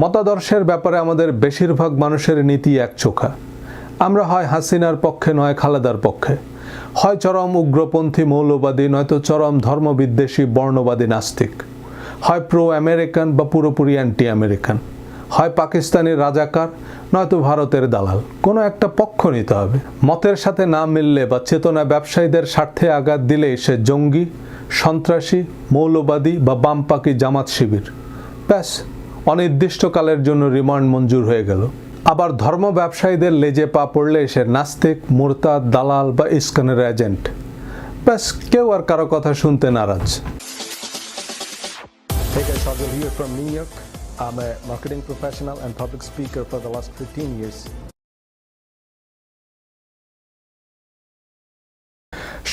মতাদর্শের ব্যাপারে আমাদের বেশিরভাগ মানুষের নীতি একচোখা আমরা হয় হাসিনার পক্ষে, নয় খালেদার পক্ষে। হয় চরম উগ্রপন্থী মৌলবাদী, নয়তো চরম ধর্মবিদ্বেষী, বর্ণবাদী নাস্তিক। হয় প্রো আমেরিকান বা পুরোপুরি অ্যান্টি আমেরিকান হয় পাকিস্তানি রাজাকার, নয়তো ভারতের দালাল। কোনো একটা পক্ষ নিতে হবে। মতের সাথে না মিললে বা চেতনা ব্যবসায়ীদের স্বার্থে আঘাত দিলেই সে জঙ্গি, সন্ত্রাসী, মৌলবাদী বা বামপাকি জামাত শিবির। ব্যাস অনির্দিষ্টকালের জন্য রিমান্ড মঞ্জুর হয়ে গেল আবার ধর্ম ব্যবসায়ীদের লেজে পা পড়লে সে নাস্তিক মোরতাদ দালাল বা ইস্কনের এজেন্ট ব্যাস কেউ আর কারও কথা শুনতে নারাজ Hey guys, Sajal here from New York. I'm a marketing professional and public speaker for the last 15 years.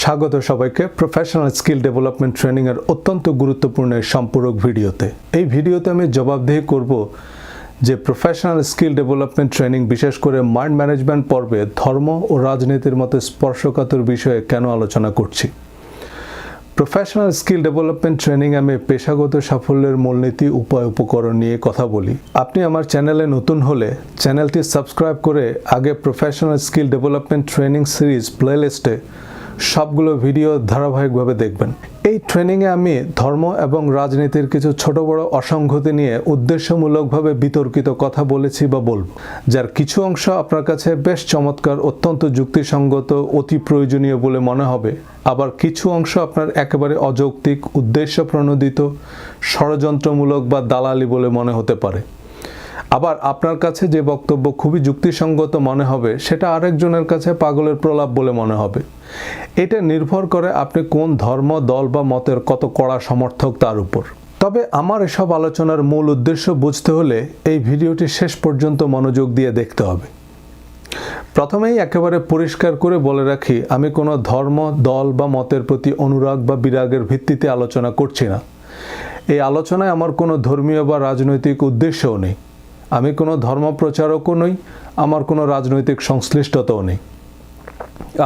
স্বাগত সবাইকে। প্রফেশনাল স্কিল ডেভেলপমেন্ট ট্রেনিং এর অত্যন্ত গুরুত্বপূর্ণ সম্পূরক ভিডিওতে। এই ভিডিওতে আমি জবাবদিহি করব যে প্রফেশনাল স্কিল ডেভেলপমেন্ট ট্রেনিং বিশেষ করে মাইন্ড ম্যানেজমেন্ট পর্বে ধর্ম ও রাজনীতির মতো স্পর্শকাতর বিষয়ে কেন আলোচনা করছি। প্রফেশনাল স্কিল ডেভেলপমেন্ট ট্রেনিং আমি পেশাগত সাফল্যের মূলনীতি, উপায়, উপকরণ নিয়ে কথা বলি। আপনি আমার চ্যানেলে নতুন হলে চ্যানেলটি সাবস্ক্রাইব করে আগে professional skill development training series প্লেলিস্টে সবগুলো ভিডিও ধারাবাহিকভাবে দেখবেন। এই ট্রেনিংয়ে আমি ধর্ম এবং রাজনীতির কিছু ছোট বড় অসংগতি নিয়ে উদ্দেশ্যমূলকভাবে বিতর্কিত কথা বলেছি বা বলব। যার কিছু অংশ আপনার কাছে বেশ চমৎকার, অত্যন্ত যুক্তিসঙ্গত, অতি প্রয়োজনীয় বলে মনে হবে। আবার কিছু অংশ আপনার একেবারে অযৌক্তিক উদ্দেশ্য প্রণোদিত ষড়যন্ত্রমূলক বা দালালি বলে মনে হতে পারে। আবার আপনার কাছে যে বক্তব্য খুবই যুক্তিসঙ্গত মনে হবে, সেটা আরেকজনের কাছে পাগলের প্রলাপ বলে মনে হবে। এটা নির্ভর করে আপনি কোন ধর্ম, দল বা মতের কত কড়া সমর্থক তার উপর। তবে আমার এসব আলোচনার মূল উদ্দেশ্য বুঝতে হলে এই ভিডিওটি শেষ পর্যন্ত মনোযোগ দিয়ে দেখতে হবে। প্রথমেই একেবারে পরিষ্কার করে বলে রাখি, আমি কোনো ধর্ম, দল বা মতের প্রতি অনুরাগ বা বিরাগের ভিত্তিতে আলোচনা করছি না। এই আলোচনায় আমার কোনো ধর্মীয় বা রাজনৈতিক উদ্দেশ্যও নেই। আমি কোনো ধর্ম প্রচারকও নই, আমার কোনো রাজনৈতিক সংশ্লিষ্টতাও নেই।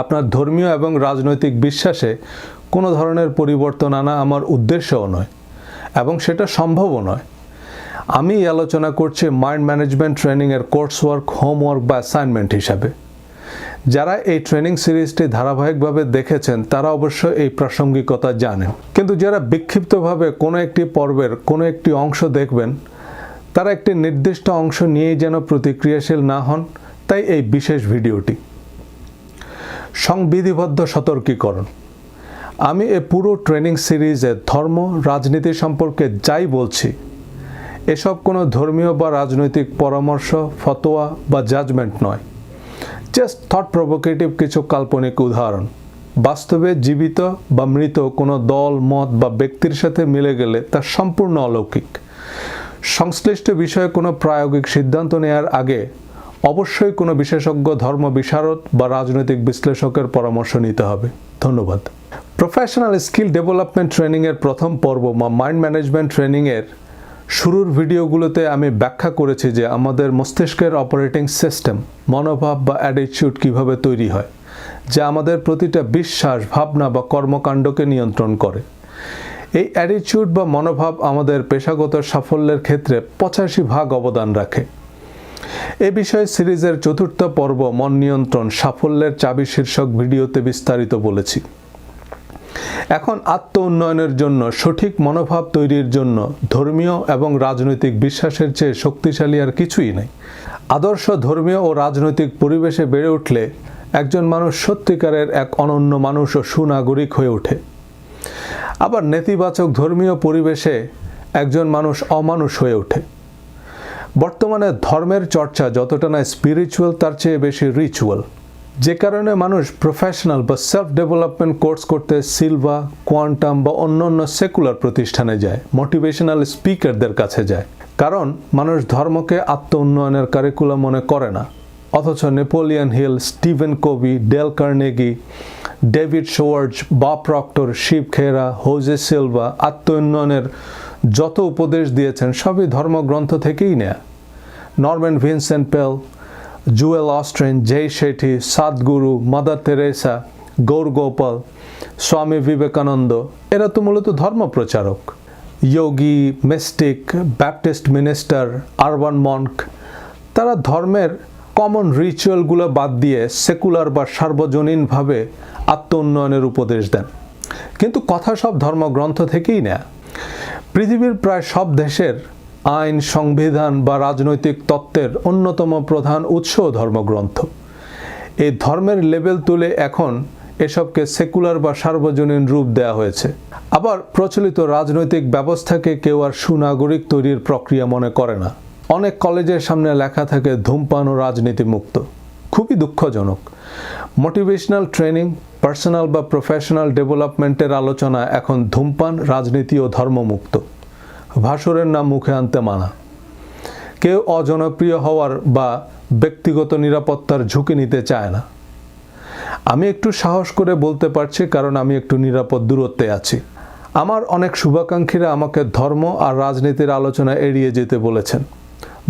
আপনার ধর্মীয় এবং রাজনৈতিক বিশ্বাসে কোনো ধরনের পরিবর্তন আনা আমার উদ্দেশ্যও নয় এবং সেটা সম্ভবও নয়। আমি আলোচনা করছি মাইন্ড ম্যানেজমেন্ট ট্রেনিংয়ের কোর্স ওয়ার্ক হোমওয়ার্ক বা অ্যাসাইনমেন্ট হিসাবে। যারা এই ট্রেনিং সিরিজটি ধারাবাহিকভাবে দেখেছেন, তারা অবশ্য এই প্রাসঙ্গিকতা জানেন। কিন্তু যারা বিক্ষিপ্তভাবে কোনো একটি পর্বের, কোনো একটি অংশ দেখবেন, তারা একটি নির্দিষ্ট অংশ নিয়েই যেন প্রতিক্রিয়াশীল না হন, তাই এই বিশেষ ভিডিওটি। সংবিধিবদ্ধ সতর্কীকরণ। আমি এ পুরো ট্রেনিং সিরিজে ধর্ম, রাজনীতি সম্পর্কে যাই বলছি, এসব কোনো ধর্মীয় বা রাজনৈতিক পরামর্শ, ফতোয়া বা জাজমেন্ট নয়। জাস্ট থট প্রভোকেটিভ কিছু কাল্পনিক উদাহরণ। বাস্তবে জীবিত বা মৃত কোনো দল, মত বা ব্যক্তির সাথে মিলে গেলে তা সম্পূর্ণ অলৌকিক। সংশ্লিষ্ট বিষয়ে কোনো প্রায়োগিক সিদ্ধান্ত নেওয়ার আগে অবশ্যই কোনো বিশেষজ্ঞ, ধর্ম বিশারদ বা রাজনৈতিক বিশ্লেষকের পরামর্শ নিতে হবে। ধন্যবাদ। প্রফেশনাল স্কিল ডেভেলপমেন্ট ট্রেনিংয়ের প্রথম পর্ব বা মাইন্ড ম্যানেজমেন্ট ট্রেনিংয়ের শুরুর ভিডিওগুলোতে আমি ব্যাখ্যা করেছি যে আমাদের মস্তিষ্কের অপারেটিং সিস্টেম মনোভাব বা অ্যাটিটিউড কীভাবে তৈরি হয়, যা আমাদের প্রতিটা বিশ্বাস, ভাবনা বা কর্মকাণ্ডকে নিয়ন্ত্রণ করে। এই অ্যাটিটিউড বা মনোভাব আমাদের পেশাগত সাফল্যের ক্ষেত্রে পঁচাশি ভাগ অবদান রাখে। এ বিষয়ে সিরিজের চতুর্থ পর্ব মন নিয়ন্ত্রণ সাফল্যের চাবি শীর্ষক ভিডিওতে বিস্তারিত বলেছি। এখন আত্ম উন্নয়নের জন্য, সঠিক মনোভাব তৈরির জন্য, ধর্মীয় এবং রাজনৈতিক বিশ্বাসের চেয়ে শক্তিশালী আর কিছুই নেই। আদর্শ, ধর্মীয় ও রাজনৈতিক পরিবেশে বেড়ে উঠলে একজন মানুষ সত্যিকারের এক অনন্য মানুষ ও সুনাগরিক হয়ে ওঠে। আবার নেতিবাচক ধর্মীয় পরিবেশে একজন মানুষ অমানুষ হয়ে ওঠে। বর্তমানে ধর্মের চর্চা যতটা না স্পিরিচুয়াল তার চেয়ে বেশি রিচুয়াল যে কারণে মানুষ প্রফেশনাল বা সেলফ ডেভেলপমেন্ট কোর্স করতে সিলভা কোয়ান্টাম বা অন্য অন্য সেকুলার প্রতিষ্ঠানে যায় মোটিভেশনাল স্পিকারদের কাছে যায়। কারণ মানুষ ধর্মকে আত্ম উন্নয়নের কারিকুলাম মনে করে না। অথচ Napoleon Hill, Stephen Covey, Dale Carnegie, David Schwartz বা Proctor Shiv Khera Jose Silva আত্ম উন্নয়নের যত উপদেশ দিয়েছেন সবই ধর্মগ্রন্থ থেকেই নেয়া। Norman Vincent Peale, Joel Osteen Jay Shetty, Sadhguru, Mother Teresa, Gaur Gopal, Swami Vivekananda, এরা তো মূলত ধর্ম প্রচারক যোগী, mystic, Baptist minister, urban monk, তারা ধর্মের কমন রিচুয়ালগুলো বাদ দিয়ে সেকুলার বা সার্বজনীনভাবে আত্ম উন্নয়নের উপদেশ দেন। কিন্তু কথা সব ধর্মগ্রন্থ থেকেই নেয়া। পৃথিবীর প্রায় সব দেশের আইন, সংবিধান বা রাজনৈতিক তত্ত্বের অন্যতম প্রধান উৎস ধর্মগ্রন্থ। এই ধর্মের লেভেল তুলে এখন এসবকে সেকুলার বা সার্বজনীন রূপ দেওয়া হয়েছে। আবার প্রচলিত রাজনৈতিক ব্যবস্থাকে কেউ আর সুনাগরিক তৈরির প্রক্রিয়া মনে করে না। অনেক কলেজের সামনে লেখা থাকে, ধূমপান ও রাজনীতি মুক্ত খুবই দুঃখজনক। মোটিভেশনাল ট্রেনিং পার্সোনাল বা প্রফেশনাল ডেভেলপমেন্টের আলোচনা এখন ধূমপান, রাজনীতি ও ধর্মমুক্ত। ভাসুরের নাম মুখে আনতে মানা। কেউ অজনপ্রিয় হওয়ার বা ব্যক্তিগত নিরাপত্তার ঝুঁকি নিতে চায় না। আমি একটু সাহস করে বলতে পারছি, কারণ আমি একটু নিরাপদ দূরত্বে আছি। আমার অনেক শুভাকাঙ্ক্ষীরা আমাকে ধর্ম আর রাজনীতির আলোচনা এড়িয়ে যেতে বলেছেন।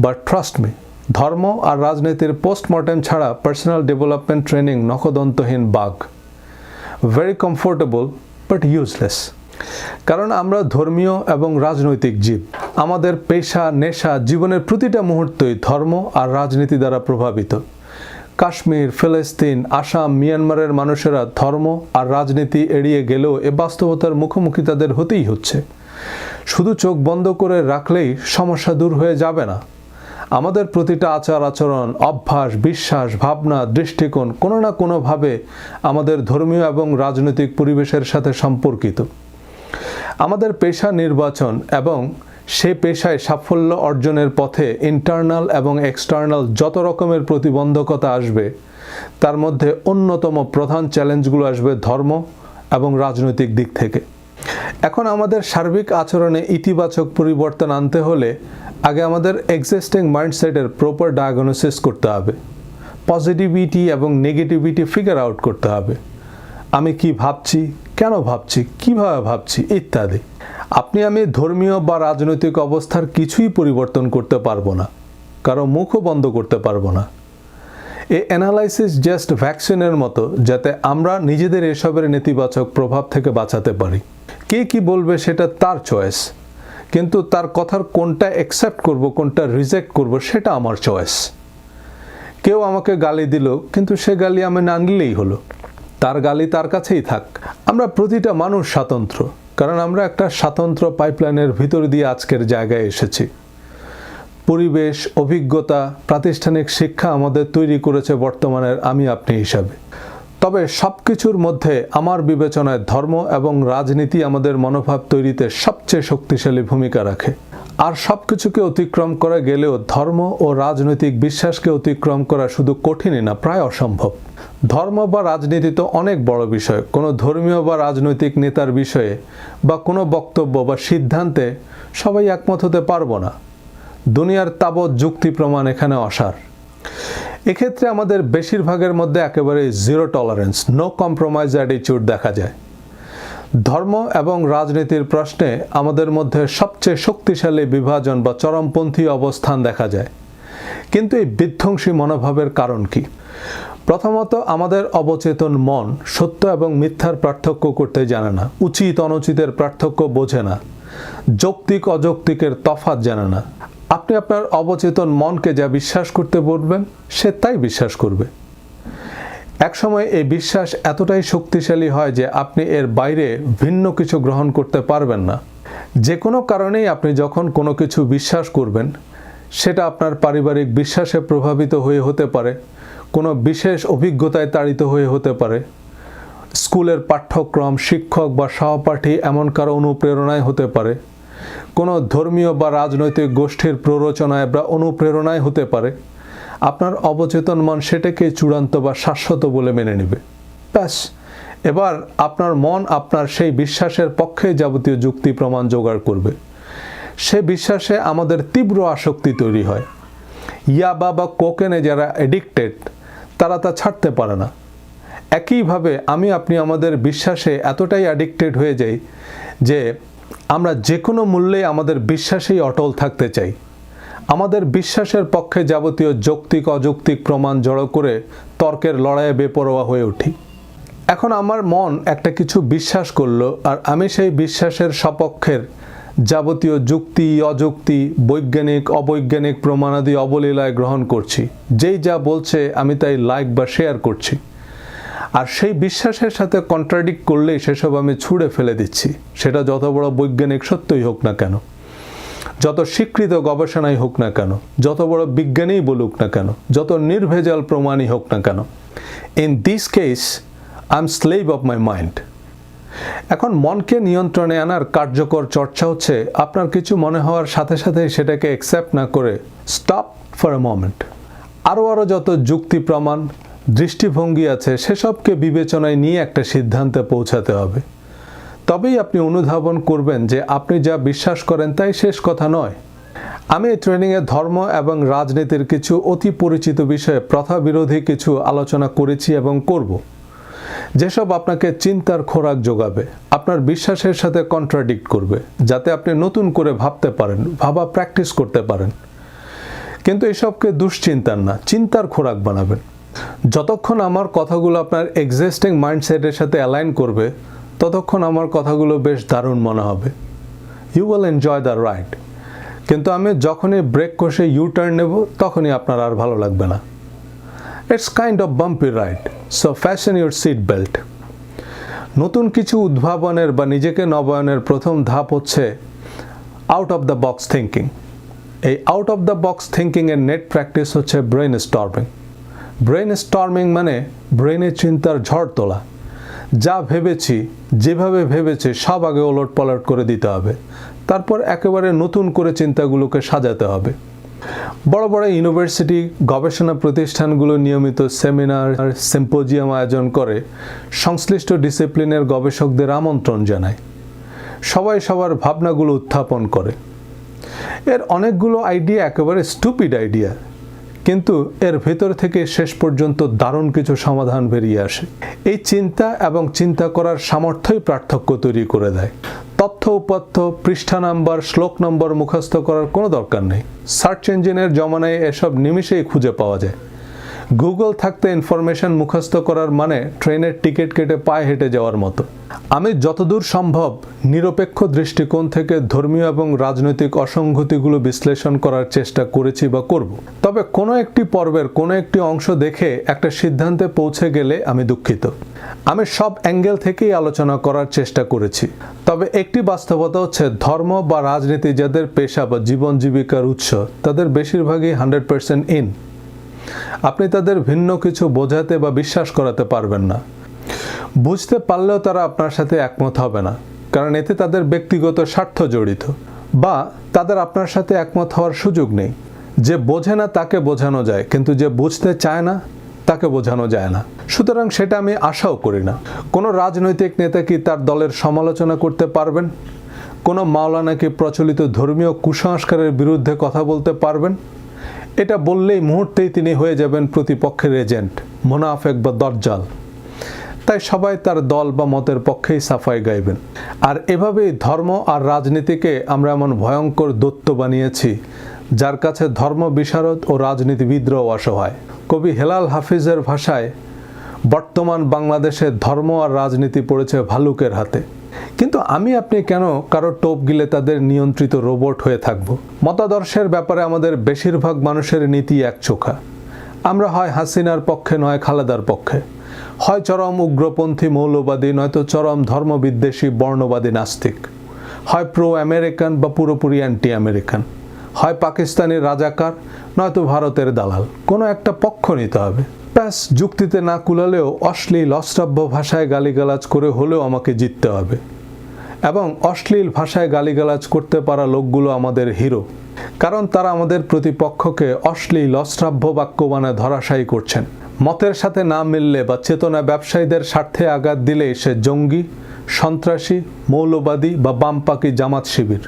বাট ট্রাস্ট মি ধর্ম আর রাজনীতির পোস্টমর্টেম ছাড়া পার্সোনাল ডেভেলপমেন্ট ট্রেনিং নখদন্তহীন বাঘ। ভেরি কমফোর্টেবল বাট ইউজলেস কারণ আমরা ধর্মীয় এবং রাজনৈতিক জীব। আমাদের পেশা, নেশা, জীবনের প্রতিটা মুহূর্তই ধর্ম আর রাজনীতি দ্বারা প্রভাবিত। কাশ্মীর, ফিলিস্তিন, আসাম, মিয়ানমারের মানুষেরা ধর্ম আর রাজনীতি এড়িয়ে গেলেও এ বাস্তবতার মুখোমুখি তাদের হতেই হচ্ছে। শুধু চোখ বন্ধ করে রাখলেই সমস্যা দূর হয়ে যাবে না। আমাদের প্রতিটা আচার আচরণ, অভ্যাস, বিশ্বাস, ভাবনা, দৃষ্টিকোণ কোনো না কোনোভাবে আমাদের ধর্মীয় এবং রাজনৈতিক পরিবেশের সাথে সম্পর্কিত। আমাদের পেশা নির্বাচন এবং সে পেশায় সাফল্য অর্জনের পথে ইন্টারনাল এবং এক্সটার্নাল যত রকমের প্রতিবন্ধকতা আসবে, তার মধ্যে অন্যতম প্রধান চ্যালেঞ্জগুলো আসবে ধর্ম এবং রাজনৈতিক দিক থেকে। এখন আমাদের সার্বিক আচরণে ইতিবাচক পরিবর্তন আনতে হলে আগে আমাদের এক্সিস্টিং মাইন্ডসেটের প্রপার ডায়াগনোসিস করতে হবে। পজিটিভিটি এবং নেগেটিভিটি ফিগার আউট করতে হবে। আমি কি ভাবছি, কেন ভাবছি, কীভাবে ভাবছি ইত্যাদি। আপনি আমি ধর্মীয় বা রাজনৈতিক অবস্থার কিছুই পরিবর্তন করতে পারব না। কারও মুখও বন্ধ করতে পারব না। এই অ্যানালাইসিস জাস্ট ভ্যাকসিনের মতো, যাতে আমরা নিজেদের এসবের নেতিবাচক প্রভাব থেকে বাঁচাতে পারি। কে কি বলবে সেটা তার চয়েস কিন্তু তার কথার কোনটা অ্যাকসেপ্ট করব, কোনটা রিজেক্ট করব সেটা আমার চয়েস কেউ আমাকে গালি দিল, কিন্তু সে গালি আমি না নিলেই হলো। তার গালি তার কাছেই থাক। আমরা প্রতিটা মানুষ স্বাতন্ত্র, কারণ আমরা একটা স্বাতন্ত্র পাইপলাইনের ভিতর দিয়ে আজকের জায়গায় এসেছি। পরিবেশ, অভিজ্ঞতা, প্রাতিষ্ঠানিক শিক্ষা আমাদের তৈরি করেছে বর্তমানের আমি আপনি হিসাবে। তবে সব কিছুর মধ্যে আমার বিবেচনায় ধর্ম এবং রাজনীতি আমাদের মনোভাব তৈরিতে সবচেয়ে শক্তিশালী ভূমিকা রাখে। আর সব কিছুকে অতিক্রম করা গেলেও ধর্ম ও রাজনৈতিক বিশ্বাসকে অতিক্রম করা শুধু কঠিনই না, প্রায় অসম্ভব। ধর্ম বা রাজনীতি তো অনেক বড় বিষয়। কোনো ধর্মীয় বা রাজনৈতিক নেতার বিষয়ে বা কোনো বক্তব্য বা সিদ্ধান্তে সবাই একমত হতে পারব না। দুনিয়ার তাবৎ যুক্তি প্রমাণ এখানে অসার। এক্ষেত্রে আমাদের বেশিরভাগের মধ্যে একেবারে জিরো টলারেন্স নো কম্প্রোমাইজ অ্যাটিচিউড দেখা যায়। ধর্ম এবং রাজনীতির প্রশ্নে আমাদের মধ্যে সবচেয়ে শক্তিশালী বিভাজন বা চরমপন্থী অবস্থান দেখা যায়। কিন্তু এই বিধ্বংসী মনোভাবের কারণ কি? প্রথমত, আমাদের অবচেতন মন সত্য এবং মিথ্যার পার্থক্য করতে জানে না উচিত অনুচিতের পার্থক্য বোঝে না যৌক্তিক অযৌক্তিকের তফাৎ জানে না। আপনি আপনার অবচেতন মনকে যা বিশ্বাস করতে বলবেন, সে তাই বিশ্বাস করবে। একসময় এই বিশ্বাস এতটাই শক্তিশালী হয় যে আপনি এর বাইরে ভিন্ন কিছু গ্রহণ করতে পারবেন না। যে কোনো কারণেই আপনি যখন কোনো কিছু বিশ্বাস করবেন, সেটা আপনার পারিবারিক বিশ্বাসে প্রভাবিত হয়ে হতে পারে, কোনো বিশেষ অভিজ্ঞতায় তাড়িত হয়ে হতে পারে, স্কুলের পাঠ্যক্রম শিক্ষক বা সহপাঠী এমন কারও অনুপ্রেরণায় হতে পারে কোনো ধর্মীয় বা রাজনৈতিক গোষ্ঠীর প্ররোচনায় বা অনুপ্রেরণায় হতে পারে। আপনার অবচেতন মন সেটাকে চূড়ান্ত বা শাশ্বত বলে মেনে নেবে। ব্যাস, এবার আপনার মন আপনার সেই বিশ্বাসের পক্ষে যাবতীয় যুক্তি প্রমাণ জোগাড় করবে। সে বিশ্বাসে আমাদের তীব্র আসক্তি তৈরি হয়। ইয়াবা বা কোকেনে যারা এডিক্টেড তারা তা ছাড়তে পারে না। একইভাবে আমি, আপনি আমাদের বিশ্বাসে এতটাই অ্যাডিক্টেড হয়ে যাই যে আমরা যে কোনো মূল্যে আমাদের বিশ্বাসেই অটল থাকতে চাই। আমাদের বিশ্বাসের পক্ষে যাবতীয় যৌক্তিক, অযৌক্তিক প্রমাণ জড়ো করে তর্কের লড়াইয়ে বেপরোয়া হয়ে উঠি। এখন আমার মন একটা কিছু বিশ্বাস করল আর আমি সেই বিশ্বাসের সপক্ষের যাবতীয় যুক্তি, অযুক্তি, বৈজ্ঞানিক, অবৈজ্ঞানিক প্রমাণাদি অবলীলায় গ্রহণ করছি। যেই যা বলছে আমি তাই লাইক বা শেয়ার করছি। আর সেই বিশ্বাসের সাথে কন্ট্রাডিক্ট করলেই সেসব আমি ছুঁড়ে ফেলে দিচ্ছি। সেটা যত বড় বৈজ্ঞানিক সত্যই হোক না কেন, যত স্বীকৃত গবেষণাই হোক না কেন, যত বড় বিজ্ঞানীই বলুক না কেন, যত নির্ভেজাল প্রমাণই হোক না কেন in this case I am slave of my mind এখন মনকে নিয়ন্ত্রণে আনার কার্যকর চর্চা হচ্ছে আপনার কিছু মনে হওয়ার সাথে সাথে সেটাকে অ্যাকসেপ্ট না করে স্টপ ফর এ মোমেন্ট আরও আরও যত যুক্তি প্রমাণ দৃষ্টিভঙ্গি আছে, সেসবকে বিবেচনায় নিয়ে একটা সিদ্ধান্তে পৌঁছাতে হবে। তবেই আপনি অনুধাবন করবেন যে আপনি যা বিশ্বাস করেন তাই শেষ কথা নয়। আমি এই ট্রেনিংয়ে ধর্ম এবং রাজনীতির কিছু অতি পরিচিত বিষয়ে প্রথা বিরোধী কিছু আলোচনা করেছি এবং করব। যেসব আপনাকে চিন্তার খোরাক যোগাবে, আপনার বিশ্বাসের সাথে কন্ট্রাডিক্ট করবে, যাতে আপনি নতুন করে ভাবতে পারেন, ভাবা প্র্যাকটিস করতে পারেন। কিন্তু এসবকে দুশ্চিন্তার না, চিন্তার খোরাক বানাবেন। যতক্ষণ আমার কথাগুলো আপনার এক্সিস্টিং মাইন্ডসেটের সাথে অ্যালাইন করবে, ততক্ষণ আমার কথাগুলো বেশ দারুণ মনে হবে। You will enjoy the ride কিন্তু আমি যখনই ব্রেক কষে ইউ টার্ন নেব, তখনই আপনার আর ভালো লাগবে না। It's kind of bumpy ride so fasten your seat belt নতুন কিছু উদ্ভাবনের বা নিজেকে নবায়নের প্রথম ধাপ হচ্ছে out of the box thinking এই আউট অফ দ্য বক্স থিঙ্কিংয়ের নেট প্র্যাকটিস হচ্ছে ব্রেন স্টর্মিং ব্রেন স্টর্মিং মানে ব্রেনের চিন্তার ঝড় তোলা। যা ভেবেছি, যেভাবে ভেবেছি, সব আগে ওলট পালট করে দিতে হবে। তারপর একেবারে নতুন করে চিন্তাগুলোকে সাজাতে হবে। বড় বড় ইউনিভার্সিটি, গবেষণা প্রতিষ্ঠানগুলো নিয়মিত সেমিনার, সিম্পোজিয়াম আয়োজন করে সংশ্লিষ্ট ডিসিপ্লিনের গবেষকদের আমন্ত্রণ জানায়। সবাই সবার ভাবনাগুলো উত্থাপন করে। এর অনেকগুলো আইডিয়া একেবারে স্টুপিড আইডিয়া কিন্তু এর ভেতর থেকে শেষ পর্যন্ত দারুণ কিছু সমাধান বেরিয়ে আসে। এই চিন্তা এবং চিন্তা করার সামর্থ্যই পার্থক্য তৈরি করে দেয়। তথ্য উপাত্য পৃষ্ঠা নাম্বার, শ্লোক নম্বর মুখস্থ করার কোনো দরকার নেই। সার্চ ইঞ্জিনের জমানায় এসব নিমিষেই খুঁজে পাওয়া যায়। গুগল থাকতে ইনফরমেশন মুখস্থ করার মানে ট্রেনের টিকিট কেটে পায়ে হেঁটে যাওয়ার মতো। আমি যতদূর সম্ভব নিরপেক্ষ দৃষ্টিকোণ থেকে ধর্মীয় এবং রাজনৈতিক অসঙ্গতিগুলো বিশ্লেষণ করার চেষ্টা করেছি বা করব। তবে কোনো একটি পর্বের কোনো একটি অংশ দেখে একটা সিদ্ধান্তে পৌঁছে গেলে আমি দুঃখিত। আমি সব অ্যাঙ্গেল থেকেই আলোচনা করার চেষ্টা করেছি। তবে একটি বাস্তবতা হচ্ছে ধর্ম বা রাজনীতি যাদের পেশা বা জীবন জীবিকার উৎস, তাদের বেশিরভাগই হান্ড্রেড পার্সেন্ট ইন আপনি তাদের ভিন্ন কিছু বোঝাতে বা বিশ্বাস করাতে পারবেন না। বুঝতে পারলেও তারা আপনার সাথে একমত হবে না, কারণ এতে তাদের ব্যক্তিগত স্বার্থ জড়িত বা তাদের আপনার সাথে একমত হওয়ার সুযোগ নেই। যে বোঝে না তাকে বোঝানো যায়, কিন্তু যে বুঝতে চায় না তাকে বোঝানো যায় না। সুতরাং সেটা আমি আশাও করি না। কোনো রাজনৈতিক নেতা কি তার দলের সমালোচনা করতে পারবেন? কোনো মাওলানা কি প্রচলিত ধর্মীয় কুসংস্কারের বিরুদ্ধে কথা বলতে পারবেন? এটা বললেই মুহূর্তেই তিনি হয়ে যাবেন প্রতিপক্ষের এজেন্ট, মোনাফেক বা দরজাল তাই সবাই তার দল বা মতের পক্ষেই সাফাই গাইবেন। আর এভাবেই ধর্ম আর রাজনীতিকে আমরা এমন ভয়ঙ্কর দত্ত বানিয়েছি, যার কাছে ধর্ম, বিশারদ ও রাজনীতিবিদরাও অসহায়। কবি হেলাল হাফিজের ভাষায় বর্তমান বাংলাদেশে ধর্ম আর রাজনীতি পড়েছে ভালুকের হাতে। কিন্তু আমি, আপনি কেন কারও টোপ গিলে তাদের নিয়ন্ত্রিত রোবট হয়ে থাকব? মতাদর্শের ব্যাপারে আমাদের বেশিরভাগ মানুষের নীতি একচোখা আমরা হয় হাসিনার পক্ষে, নয় খালেদার পক্ষে। হয় চরম উগ্রপন্থী মৌলবাদী, নয়তো চরম ধর্মবিদ্বেষী, বর্ণবাদী নাস্তিক। হয় প্রো আমেরিকান বা পুরোপুরি অ্যান্টি আমেরিকান হয় পাকিস্তানি রাজাকার, নয়তো ভারতের দালাল। কোনো একটা পক্ষ নিতে হবে। ব্যাস, যুক্তিতে না কুলালেও অশ্লীল, অশ্রাব্য ভাষায় গালিগালাজ করে হলেও আমাকে জিততে হবে। এবং অশ্লীল ভাষায় গালিগালাজ করতে পারা লোকগুলো আমাদের হিরো। কারণ তারা আমাদের প্রতিপক্ষকে অশ্লীল, অশ্রাব্য বাক্য বানায় ধরাশায়ী করছেন। মতের সাথে না মিললে বা চেতনা ব্যবসায়ীদের স্বার্থে আঘাত দিলেই সে জঙ্গি, সন্ত্রাসী, মৌলবাদী বা বামপাকি জামাত শিবির।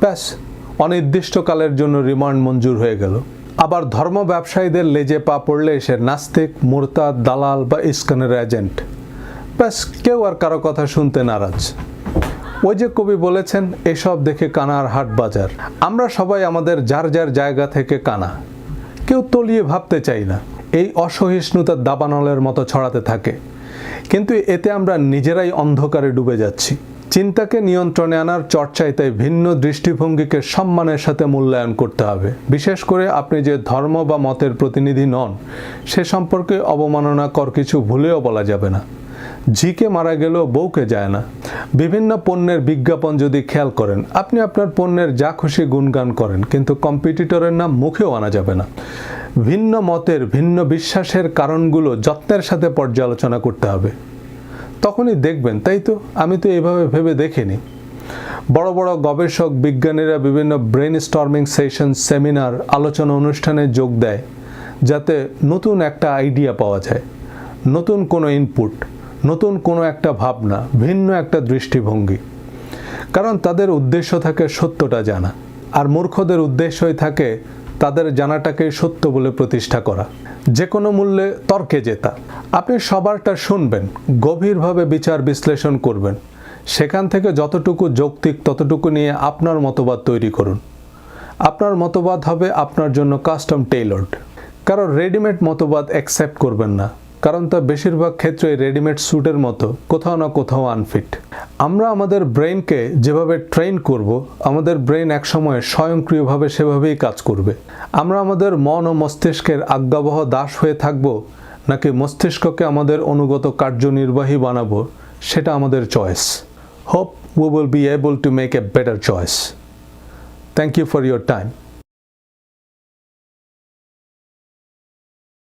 ব্যাস অনির্দিষ্টকালের জন্য রিমান্ড মঞ্জুর হয়ে গেল। আবার ধর্ম ব্যবসায়ীদের লেজে পা পড়লে সে নাস্তিক, মোরতাদ, দালাল বা ইস্কানের এজেন্ট ব্যাস, কেউ আর কারও কথা শুনতে নারাজ। ওই যে কবি বলেছেন, এসব দেখে কানার হাট বাজার। আমরা সবাই আমাদের যার যার জায়গা থেকে কানা। কেউ তলিয়ে ভাবতে চাই না। এই অসহিষ্ণুতার দাবানলের মতো ছড়াতে থাকে। কিন্তু এতে আমরা নিজেরাই অন্ধকারে ডুবে যাচ্ছি। চিন্তাকে নিয়ন্ত্রণে আনার চর্চায় তাই ভিন্ন দৃষ্টিভঙ্গিকে সম্মানের সাথে মূল্যায়ন করতে হবে। বিশেষ করে আপনি যে ধর্ম বা মতের প্রতিনিধি নন, সে সম্পর্কে অবমাননাকর কিছু ভুলেও বলা যাবে না। ঝিকে মারা গেলেও বউকে যায় না। বিভিন্ন পণ্যের বিজ্ঞাপন যদি খেয়াল করেন, আপনি আপনার পণ্যের যা খুশি গুণগান করেন, কিন্তু কম্পিটিটরের নাম মুখেও আনা যাবে না। ভিন্ন মতের, ভিন্ন বিশ্বাসের কারণগুলো যত্নের সাথে পর্যালোচনা করতে হবে। তখনই দেখবেন, তাই তো? আমি তো এভাবে ভেবে দেখিনি। বড় বড় গবেষক, বিজ্ঞানীরা বিভিন্ন ব্রেন স্টর্মিং সেশন সেমিনার আলোচনা অনুষ্ঠানে যোগ দেয়, যাতে নতুন একটা আইডিয়া পাওয়া যায়, নতুন কোনো ইনপুট নতুন কোনো একটা ভাবনা, ভিন্ন একটা দৃষ্টিভঙ্গি। কারণ তাদের উদ্দেশ্য থাকে সত্যটা জানা, আর মূর্খদের উদ্দেশ্যই থাকে তাদের জানাটাকে সত্য বলে প্রতিষ্ঠা করা। যে কোনো মূল্যে তর্কে জেতা। আপনি সবারটা শুনবেন, গভীরভাবে বিচার বিশ্লেষণ করবেন। সেখান থেকে যতটুকু যৌক্তিক, ততটুকু নিয়ে আপনার মতবাদ তৈরি করুন। আপনার মতবাদ হবে আপনার জন্য কাস্টম টেইলর্ড কারণ রেডিমেড মতবাদ অ্যাকসেপ্ট করবেন না। কারণ তা বেশিরভাগ ক্ষেত্রে রেডিমেড স্যুটের মতো, কোথাও না কোথাও আনফিট আমরা আমাদের ব্রেনকে যেভাবে ট্রেন করব, আমাদের ব্রেন একসময় স্বয়ংক্রিয়ভাবে সেভাবেই কাজ করবে। আমরা আমাদের মন ও মস্তিষ্কের আজ্ঞাবহ দাস হয়ে থাকব, নাকি মস্তিষ্ককে আমাদের অনুগত কার্যনির্বাহী বানাবো, সেটা আমাদের choice hope we will be able to make a better choice thank you for your time